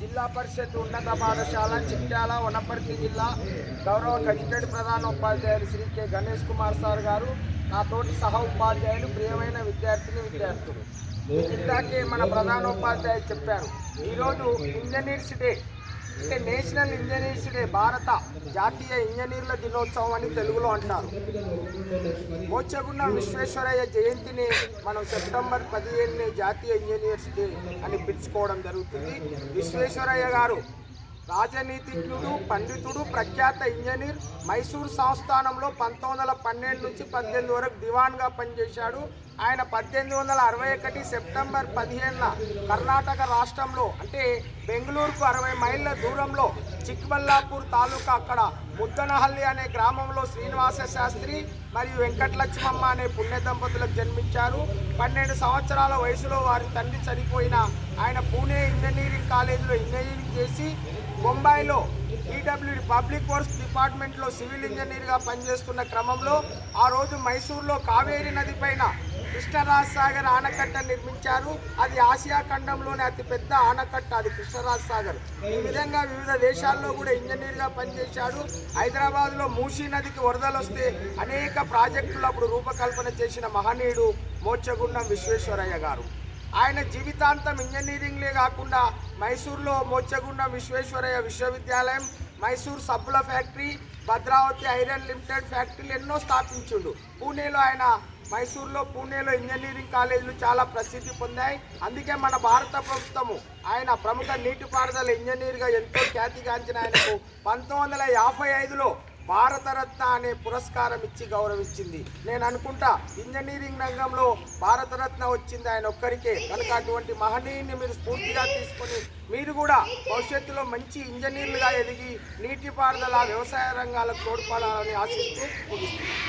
జిల్లా పరిషత్ ఉన్నత పాఠశాల చిట్యాల వనపర్తి జిల్లా గౌరవ గజిటెడ్ ప్రధాన ఉపాధ్యాయులు శ్రీ కె గణేష్ కుమార్ సార్ గారు నా తోటి సహ ఉపాధ్యాయులు ప్రియమైన విద్యార్థిని విద్యార్థులు. ఇందాకే మన ప్రధాన ఉపాధ్యాయులు చెప్పారు ఈరోజు ఇంజనీర్స్ డే. అంటే నేషనల్ ఇంజనీర్స్ డే భారత జాతీయ ఇంజనీర్ల దినోత్సవం అని తెలుగులో అంటారు. మోచగుండ విశ్వేశ్వరయ్య జయంతిని మనం సెప్టెంబర్ పదిహేనుని జాతీయ ఇంజనీర్స్ డే అని పిలుచుకోవడం జరుగుతుంది. విశ్వేశ్వరయ్య గారు రాజనీతిజ్ఞుడు పండితుడు ప్రఖ్యాత ఇంజనీర్ మైసూర్ సంస్థానంలో పంతొమ్మిది వందల పన్నెండు నుంచి పద్దెనిమిది వరకు దివాన్గా పనిచేశాడు. ఆయన పద్దెనిమిది వందల అరవై ఒకటి సెప్టెంబర్ పదిహేనున కర్ణాటక రాష్ట్రంలో అంటే బెంగళూరుకు అరవై మైళ్ళ దూరంలో చిక్బల్లాపూర్ తాలూకా అక్కడ ముద్దనహల్లి అనే గ్రామంలో శ్రీనివాస శాస్త్రి మరియు వెంకటలక్ష్మమ్మ అనే పుణ్య దంపతులకు జన్మించారు. పన్నెండు సంవత్సరాల వయసులో వారి తండ్రి చనిపోయిన ఆయన పూణే ఇంజనీరింగ్ కాలేజీలో ఇంజనీరింగ్ చేసి బొంబాయిలో ఈడబ్ల్యూడి పబ్లిక్ వర్క్స్ డిపార్ట్మెంట్లో సివిల్ ఇంజనీర్గా పనిచేస్తున్న క్రమంలో ఆ రోజు మైసూర్లో కావేరీ నది పైన కృష్ణరాజ్ సాగర్ ఆనకట్ట నిర్మించారు. అది ఆసియా ఖండంలోనే అతిపెద్ద ఆనకట్ట అది కృష్ణరాజ్ సాగర్. ఈ విధంగా వివిధ దేశాల్లో కూడా ఇంజనీర్గా పనిచేశాడు హైదరాబాద్లో మూసీ నదికి వరదలు వస్తే అనేక ప్రాజెక్టులు అప్పుడు రూపకల్పన చేసిన మహనీయుడు మోచగుండం విశ్వేశ్వరయ్య గారు. ఆయన జీవితాంతం ఇంజనీరింగ్లే కాకుండా మైసూర్లో మోచగుండం విశ్వేశ్వరయ్య విశ్వవిద్యాలయం మైసూర్ సబ్బుల ఫ్యాక్టరీ భద్రావతి ఐరన్ లిమిటెడ్ ఫ్యాక్టరీలు ఎన్నో స్థాపించుండు. పూణేలో ఆయన మైసూర్లో పూణేలో ఇంజనీరింగ్ కాలేజీలు చాలా ప్రసిద్ధి పొందాయి. అందుకే మన భారత ప్రభుత్వము ఆయన ప్రముఖ నీటిపారుదల ఇంజనీర్గా ఎంతో ఖ్యాతిగాంచిన ఆయనకు పంతొమ్మిది వందల యాభై ఐదులో భారతరత్న అనే పురస్కారం ఇచ్చి గౌరవించింది. నేను అనుకుంటా ఇంజనీరింగ్ రంగంలో భారతరత్న వచ్చింది ఆయన ఒక్కరికే. కనుక అటువంటి మహనీయుని మీరు స్ఫూర్తిగా తీసుకొని మీరు కూడా భవిష్యత్తులో మంచి ఇంజనీర్లుగా ఎదిగి నీటిపారుదల వ్యవసాయ రంగాలకు తోడ్పడాలని ఆశిస్తూ ముగిస్తున్నాను.